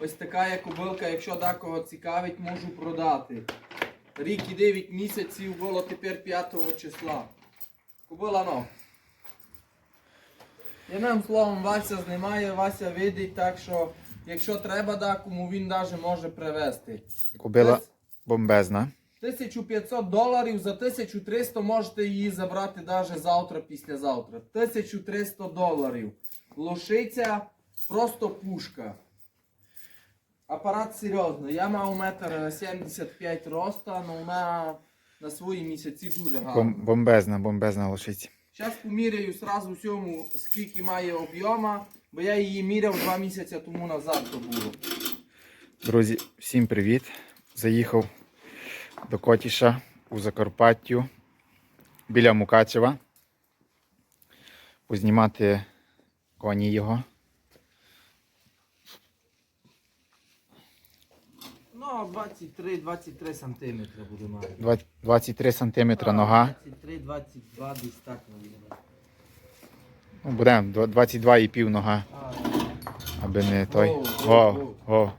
Ось така є кобилка, якщо декого цікавить, можу продати. Рік і 9 місяців було тепер 5 числа. Кобила ну. Єдним словом, Вася знімає, Вася видить, так що якщо треба декому, він навіть може привезти. Кобила бомбезна. 1500 доларів за 1300 можете її забрати навіть завтра, післязавтра. 1300 доларів. Лошиця просто пушка. Апарат серйозний. Я мав метр 75 роста, але вона на свої місяці дуже гарна. Бом- бомбезна, бомбезна лошиця. Зараз поміряю сразу всьому, скільки має об'єма, бо я її міряв 2 місяці тому назад то було. Друзі, всім привіт! Заїхав до Котіша у Закарпаттю біля Мукачева. Познімати коні його. Ну, 23-23 сантиметри буде мати. Два- 23 см нога. 23-22 десь так мабуть. Ну, буде 22,5 нога, аби не той. О, О, о, о,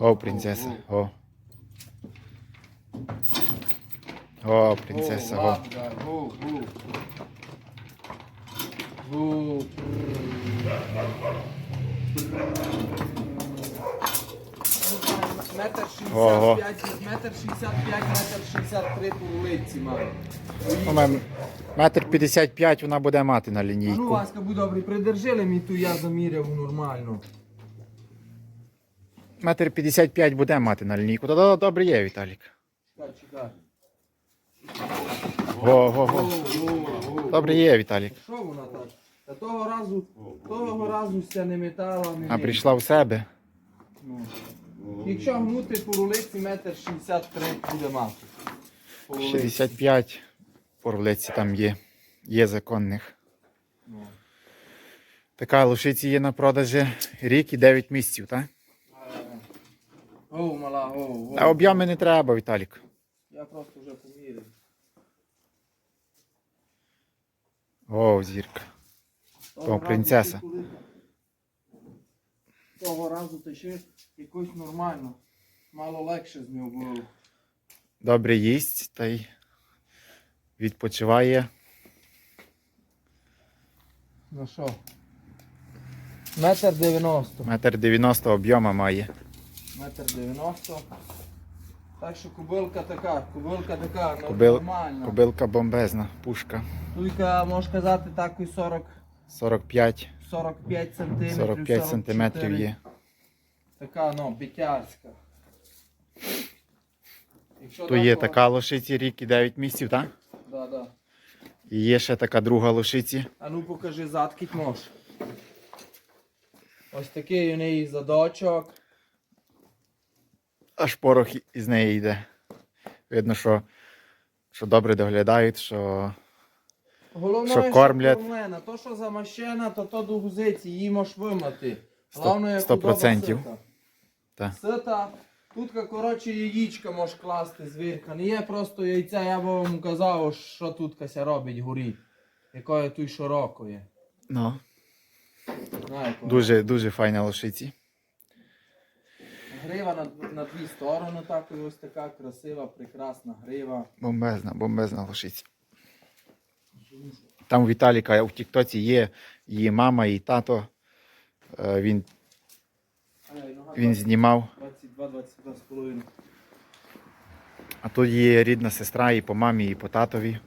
о, о, принцеса. О. О, принцеса. О. О, о. О. Метр Ого. 65, метр 65, метр 63 по вулиці має. У мене метр 55 вона буде мати на ну, лінійку. ласка, будь добрий, придержали мені ту, я заміряв нормально. Метр 55 буде мати на лінійку. Та добре є, Віталік. Чекай, чекай. Го, го. Добре є, Віталік. Що вона так? Та того разу, того разу ся не метала, не А прийшла в себе. Ну. Якщо гнути по рулиці, метр 63 буде мати. По рулиці. 65 там є. Є законних. Ну. Така лошиці є на продажі рік і 9 місяців, так? О, мала, о, о. А об'єми не треба, Віталік. Я просто вже поміряв. О, зірка. Разу принцеса. Того разу ти ще якось нормально. Мало легше з нього було. Добре їсть та й відпочиває. Ну що? Метр 90. Метр 90 об'єма має. Метр 90. Так що кубилка така, кубилка така, ну, Кобил- нормальна. Кобилка бомбезна, пушка. Туйка, можеш казати, так і 40, 45, 45 сантиметрів. 45 сантиметрів є. Така, ну, бітярська. Якщо То є така лошиці рік і 9 місяців, так? Да, да. І є ще така друга лошиці. А ну покажи задкіть мож. Ось такий у неї задочок. Аж порох із неї йде. Видно, що, що добре доглядають, що Головне, Що кормлять. кормлена. То, що замащена, то то до гузиці, її можеш вимити. Головне, як сто худоба процентів. сита. Та. Сита. Тут, коротше, яєчка можеш класти звірка. Не є просто яйця, я б вам казав, що тут кася робить горі. Якої тут широкої. ну, Знаєте, дуже, дуже файна лошиці. Грива на, на дві сторони, так і ось така красива, прекрасна грива. Бомбезна, бомбезна лошиця. Там Віталіка у Тіктоці є її мама і тато. Е, Він, він знімав. 22-22,5. А тут є рідна сестра і по мамі, і по татові.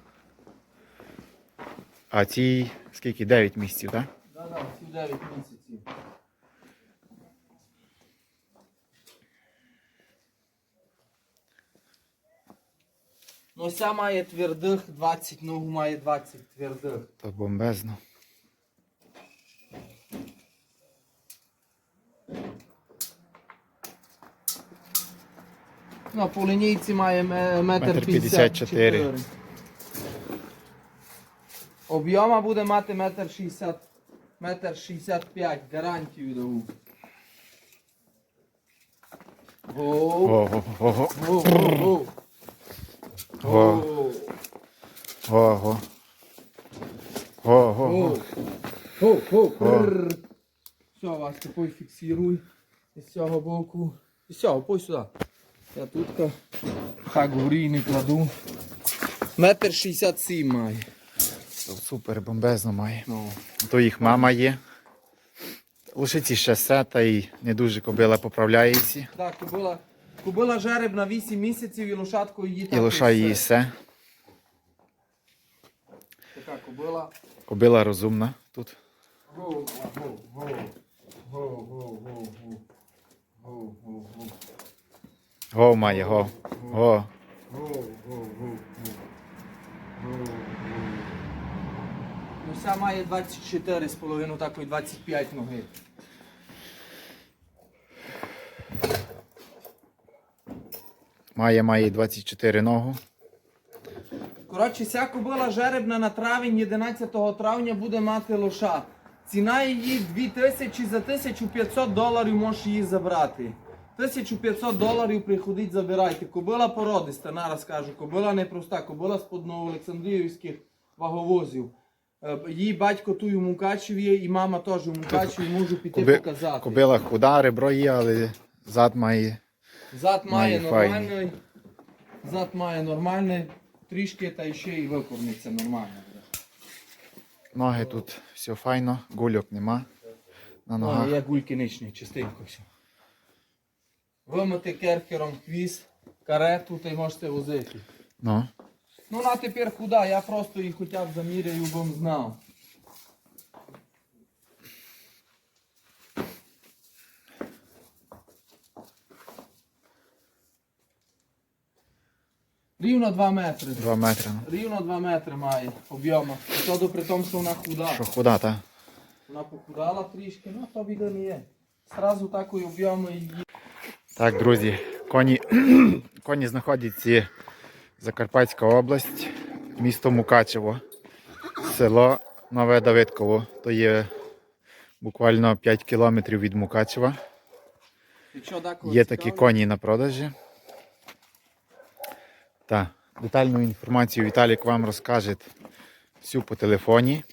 А цій скільки? 9 місяців, так? Да, да, всі 9 місяців. Ну, ця має твердих 20, ногу має 20 твердих. То бомбезно. Ну, по лінійці має метр Метр 54. 54. Об'єма буде мати метр 60, метр 65, гарантію даю. Гоу. Ого, ого, Гоу, Го. гоу. ого. Ого, Гоу. ого. Гоу, гоу, Го. Все, вас такой фиксируй. І з цього боку. І з цього, пой сюди. Я тут горі не кладу. Метр шістдесят сім має. Супер бомбезно має. Ну. То їх мама є. Лошиці ще все, та й не дуже кобила поправляється. Так, кобила, кобила жереб на 8 місяців і лошадку її І так і її все. Така кобила. Кобила розумна тут. Гоу, гоу, гоу. Гоу, гоу, гоу, гоу. Гоу, гоу, гоу. Го має, го. Го. Гоу, гоу, гоу, гоу. Гоу, гоу. Ну, ця має 24 з половиною, такої 25 ноги. Має, має 24 ногу. Коротше, ця кобила жеребна на травень 11 травня буде мати лоша. Ціна її 2000 за 1500 доларів можеш її забрати. 1500 доларів приходить, забирайте. Кобила породиста, нараз кажу. Кобила не проста, кобила з Олександріївських ваговозів. Е, Її батько тут у Мукачеві і мама теж у Мукачеві, можу піти Коби- показати. Кобила худа, ребро є, але зад має. Зад має нормальний. Зад має нормальний, трішки та ще й викорниться нормально. Ноги тут все файно, гульок нема на ногах. є гульки нічні, чистенько все. Вимити керкером хвіст, карету та й можете возити. Ну. Ну на тепер куди? Я просто їх хоча б заміряю, бо знав. Рівно 2 метри. 2 метри. Ну. Рівно 2 метри має об'єму. І то до при тому, що вона худа. Що худа, та? Вона похудала трішки, ну то біда не є. Сразу такої об'єму її. Так, друзі, коні, коні знаходяться Закарпатська область, місто Мукачево, село Нове Давидково. То є буквально 5 кілометрів від Мукачева. Є такі коні на продажі. Так, детальну інформацію Віталік вам розкаже всю по телефоні.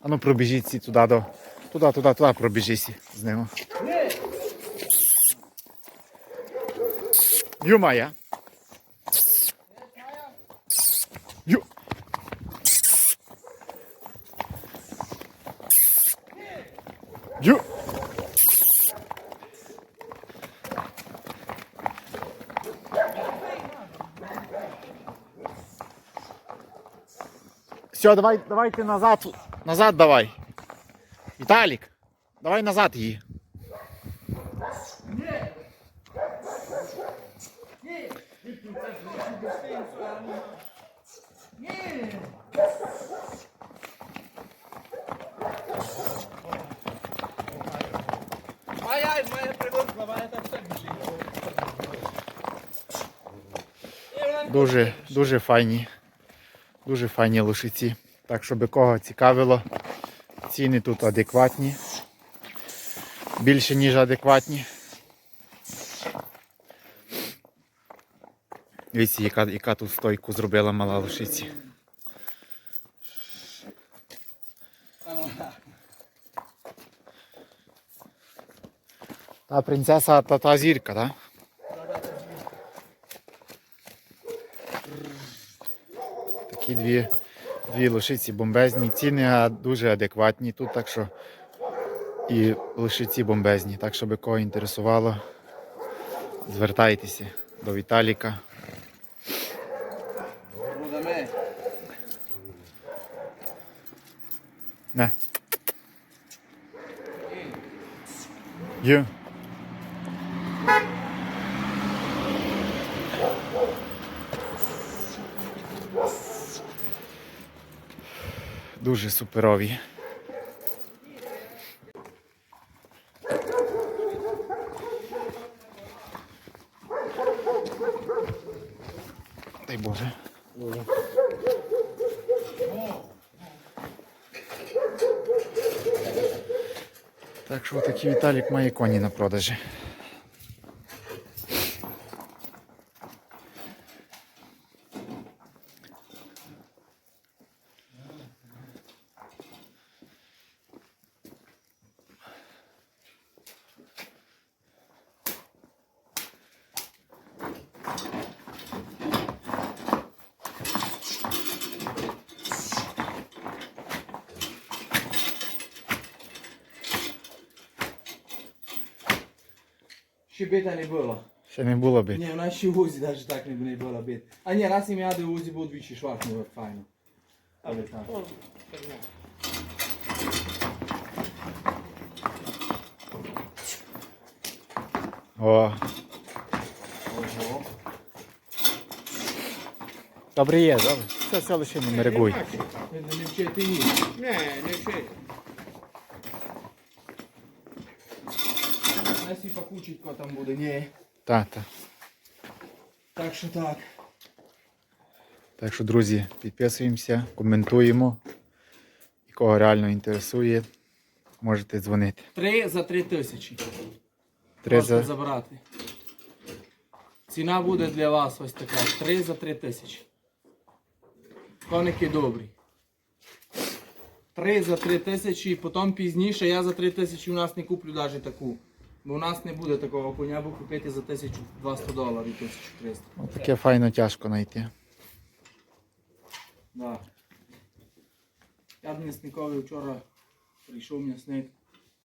А ну пробіжіть всі туди до. Туди, туди, туди пробіжіть з ними. Ю Все, давай, давайте назад. Назад давай. Віталік, давай назад її. Моя, моя привикла, моя так все біжить. Дуже, дуже файні. Дуже файні лошиці. Так, щоб кого цікавило, ціни тут адекватні. Більше, ніж адекватні. Дивіться, яка, яка тут стойку зробила мала лошиці. Та принцеса та та зірка, так? Такі дві, дві лошиці бомбезні. Ціни дуже адекватні тут, так що і лошиці бомбезні. Так, щоб кого інтересувало, звертайтеся до Віталіка. Не. Є. Дуже суперові. Дай Боже. Так що такий Віталік має коні на продажі. Ще бита не було. Ще не було би. Ні, у нас ще УЗі навіть так не, не було бит. А ні, раз їм яде в УЗі був двічі шварт, ну файно. Але так. О, Ого. добре є, добре. Це, це лише не мерегуй. Не, не вчити ні. Не, не все. Не свій там буде. Ні. Та, та. Так що так. Так що, друзі, підписуємося, коментуємо. І Кого реально інтересує, можете дзвонити. Три за три тисячі. Три Можете за... забрати. Ціна буде для вас ось така. Три за три тисячі. Коники добрі. Три за три тисячі, потім пізніше я за три тисячі у нас не куплю навіть таку. Бо у нас не буде такого коня, бо купити за 1200 доларів, 1300. От Таке файно тяжко знайти. Да. Я до м'ясникові вчора прийшов м'ясник.